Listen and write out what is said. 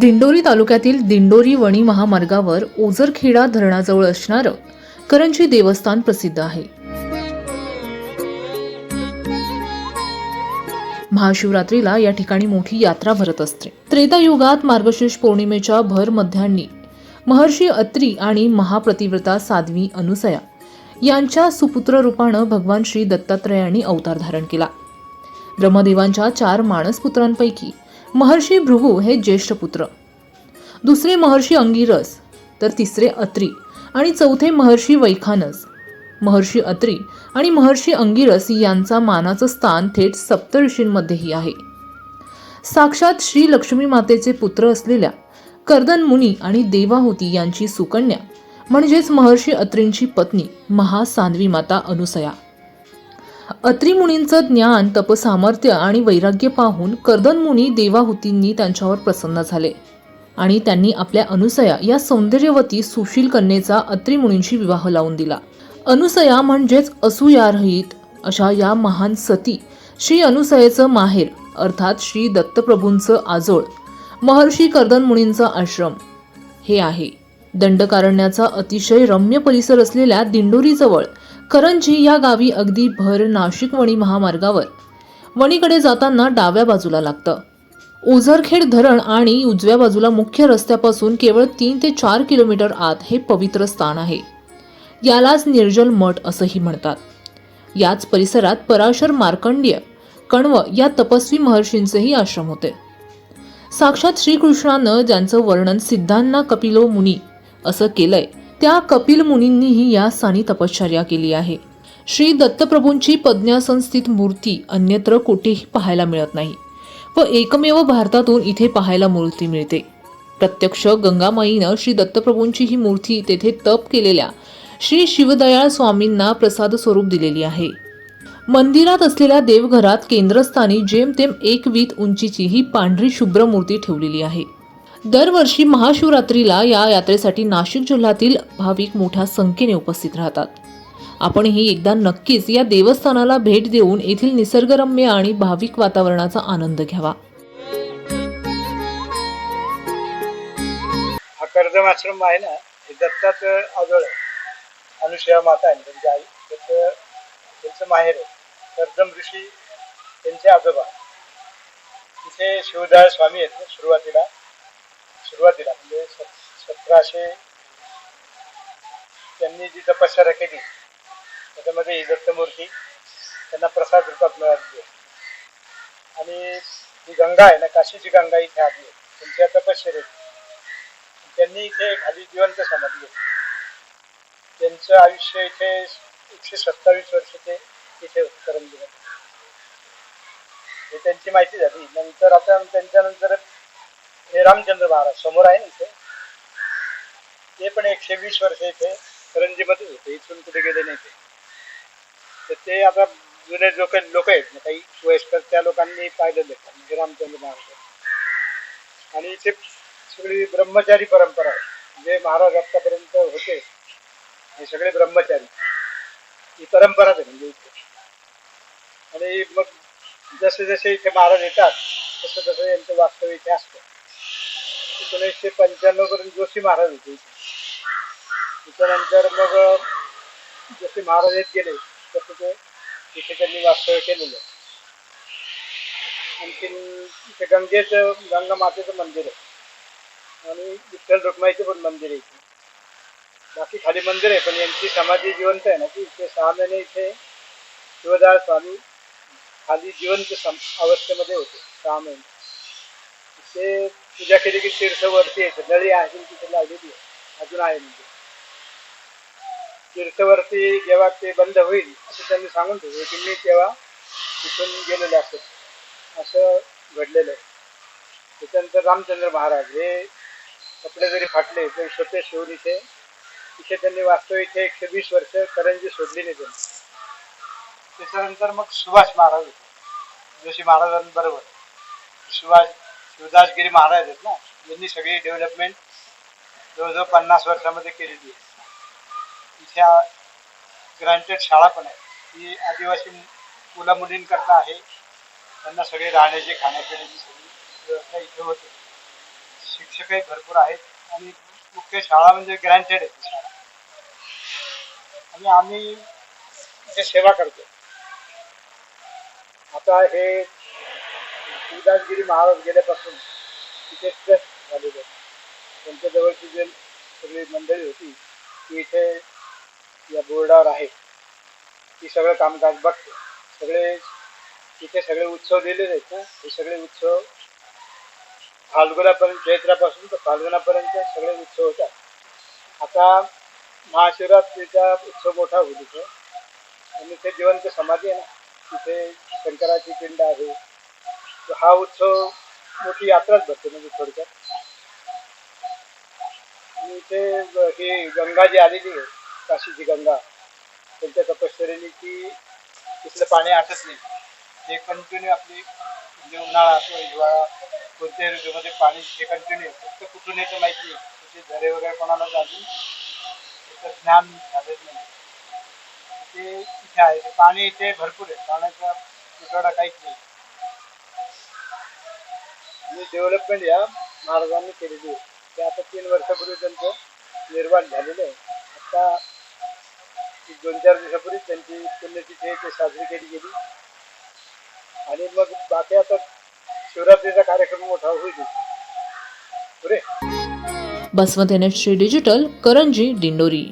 दिंडोरी तालुक्यातील दिंडोरी वणी महामार्गावर ओझरखेडा धरणाजवळ असणारं करंजी देवस्थान प्रसिद्ध आहे. महाशिवरात्रीला या ठिकाणी मोठी यात्रा भरत असते. त्रेतायुगात मार्गशीर्ष पौर्णिमेच्या भर मध्यांनी महर्षी अत्री आणि महाप्रतिव्रता साध्वी अनुसया यांच्या सुपुत्र रूपानं भगवान श्री दत्तात्रयांनी अवतार धारण केला. ब्रह्मदेवांच्या चार माणसपुत्रांपैकी महर्षी भृगू हे ज्येष्ठ पुत्र. दुसरे महर्षी अंगिरस तर तिसरे अत्री आणि चौथे महर्षी वैखानस. महर्षी अत्री आणि महर्षी अंगिरस यांचा मानाचं स्थान थेट सप्तऋषींमध्येही आहे. साक्षात श्री लक्ष्मी मातेचे पुत्र असलेल्या कर्दन मुनी आणि देवाहुती यांची सुकन्या म्हणजेच महर्षी अत्रींची पत्नी महासान्वी माता अनुसया अत्री मुनींचं ज्ञान तपसामर्थ्य आणि वैराग्य पाहून कर्दन मुनी देवाहुतींनी त्यांच्यावर प्रसन्न झाले. आणि त्यांनी आपल्या अनुसया या सौंदर्यवती सुशील कन्येचा अत्री मुनींशी विवाह लावून दिला. अनुसया म्हणजेच असूयारहित अशा या महान सती श्री अनुसयेचं माहेर अर्थात श्री दत्तप्रभूंचं आजोळ महर्षी कर्दन मुनींचा आश्रम. हे आहे. दंडकारण्याचा अतिशय रम्य परिसर असलेल्या दिंडोरीजवळ करंजी या गावी अगदी भर नाशिक वणी महामार्गावर. वणीकडे जाताना डाव्या बाजूला लागतं. ओझरखेड धरण आणि उजव्या बाजूला मुख्य रस्त्यापासून केवळ तीन ते चार किलोमीटर आत हे पवित्र स्थान आहे. यालाच निर्जल मठ असंही म्हणतात. याच परिसरात पराशर मार्कंड्य कण्व या तपस्वी महर्षींचेही आश्रम होते. साक्षात श्रीकृष्णानं ज्यांचं वर्णन सिद्धांना कपिलो मुनी असं केलंय त्या कपिल मुनींनीही या स्थानी तपश्चर्या केली आहे. श्री दत्तप्रभूंची पद्न्यासन मूर्ती अन्यत्र कुठेही पाहायला मिळत नाही व एकमेव भारतातून इथे पाहायला मूर्ती मिळते. प्रत्यक्ष गंगामाईनं श्री दत्तप्रभूंची ही मूर्ती तेथे तप केलेल्या श्री शिवदयाळ स्वामींना प्रसाद स्वरूप दिलेली आहे. मंदिरात असलेल्या देवघरात केंद्रस्थानी जेमतेम एक वीत उंचीची ही पांढरी शुभ्र मूर्ती ठेवलेली आहे. दरवर्षी महाशिवरात्रीला या यात्रेसाठी नाशिक जिल्ह्यातील भाविक मोठ्या संख्येने उपस्थित राहतात. आपणही एकदा नक्कीच या देवस्थानाला भेट देऊन येथील निसर्गरम्य आणि भाविक वातावरणाचा आनंद घ्यावा. हा कर्जम आश्रम आहे ना हे दत्ताचं आजोळ आहे. अनुसया माता आहे त्यांची आई. त्याचं त्यांचं माहेर आहे. कर्जम ऋषी त्यांचे आजोबा. तिथे शिवदाळ स्वामी आहेत सुरुवातीला. सुरुवातीला म्हणजे सतराशे त्यांनी जी तपश्चर्या केली त्याच्यामध्ये ही दत्तमूर्ती त्यांना प्रसाद रूपात मिळाली आहे. आणि ही गंगा आहे ना काशीची गंगा इथे आली आहे त्यांच्या तपश्चर्या त्यांनी इथे खाली जिवंत समजले त्यांचं आयुष्य इथे एकशे सत्तावीस वर्ष ते इथे होते दिलं हे त्यांची माहिती झाली. नंतर आता त्यांच्यानंतर हे रामचंद्र महाराज समोर आहे ना इथे? ते पण एकशे वीस वर्ष इथे करंजीमध्येच होते इथून कुठे गेले नाही ते. तर ते आता जुने लोक लोक आहेत ना काही वयस्कर त्या लोकांनी पाहिलेले म्हणजे रामचंद्र महाराज. आणि इथे सगळी ब्रह्मचारी परंपरा आहे. जे महाराज आत्तापर्यंत होते हे सगळे ब्रह्मचारी. ही परंपराच आहे म्हणजे इथे. आणि मग जसे जसे इथे महाराज येतात तसं तसं यांचं वास्तव इथे असतं. एकोणीसशे पंच्याण्णव पर्यंत जोशी महाराज होते. त्याच्यानंतर मग जोशी महाराज येत गेले तसं ते तिथे त्यांनी वास्तव्य केलेलं. आणखीन इथे गंगेचं गंगा मातेचं मंदिर आहे. आणि विठ्ठल रुक्माईचं पण मंदिर आहे इथे. बाकी खाली मंदिर आहे पण यांची समाधी जिवंत आहे ना की इथे सहा महिने इथे शिवदार स्वामी खाली जिवंत सम अवस्थेमध्ये होते सहा महिने. इथे पूजा केली की तीर्थवरती आहे. नळी आहे तिथे लावलेली आहे. अजून आहे म्हणजे. तीर्थवरती जेव्हा ते बंद होईल असं त्यांनी सांगून ठेवलं. की मी तेव्हा तिथून गेलेले असत असं घडलेलं आहे. त्याच्यानंतर रामचंद्र महाराज हे कपडे जरी फाटले तरी स्वतः शिवून इथे तिथे त्यांनी वास्तव इथे एकशे वीस वर्ष करंजी सोडली नाही त्यांनी. त्याच्यानंतर मग सुभाष महाराज होते. जोशी महाराजांबरोबर. सुभाष शिवदासगिरी महाराज आहेत ना यांनी सगळी डेव्हलपमेंट जवळजवळ पन्नास वर्षामध्ये केलेली आहे. इथ्या ग्रांटेड शाळा पण आहे. ही आदिवासी मुला मुलींकरता आहे. त्यांना सगळे राहण्याची खाण्यापिण्याची सगळी व्यवस्था इथे होते. शिक्षकही भरपूर आहेत आणि मुख्य शाळा म्हणजे ग्रँटेड आहे शाळा. आणि आम्ही सेवा करतो. आता हे उदासगिरी महाराज गेल्यापासून तिथे ट्रस्ट झालेले आहे. त्यांच्या जवळची जे सगळी मंडळी होती ती इथे या बोर्डावर आहे ती सगळं कामकाज बघते. सगळे तिथे सगळे उत्सव दिलेले आहेत ना? हे सगळे उत्सव फाल्गुनापर्यंत चैत्रापासून तर फाल्गुनापर्यंत सगळे उत्सव होतात. आता महाशिवरात्रीचा उत्सव मोठा होईल इथे आणि ते जिवंत समाधी आहे ना? तिथे शंकराची पिंड आहे. हा उत्सव मोठी यात्राच भरते म्हणजे थोडक्यात. आणि इथे ही गंगा जी आलेली आहे काशीची गंगा त्यांच्या तपश्चर्याने की तिथलं पाणी आटत नाही. ते कंटिन्यू आपली म्हणजे उन्हाळा असो हिवाळा कोणत्याही ऋतूमध्ये पाणी जे कंटिन्यू फक्त कुठून येतं माहिती नाही. झरे वगैरे कोणाला अजून त्याचं ज्ञान झालेलं नाही. ते इथे आहे. ते पाणी इथे भरपूर आहे. पाण्याचा तुटवडा काहीच नाही. आणि डेव्हलपमेंट या महाराजांनी केलेली आहे. ते आता तीन वर्षापूर्वी त्यांचं निर्माण झालेलं आहे. आता दोन चार दिवसापूर्वी त्यांची पुण्यतिथी ते साजरी केली गेली. आणि मग बाकी आता शिवरात्रीचा कार्यक्रम मोठा होईल. पुरे एन डिजिटल करंजी दिंडोरी.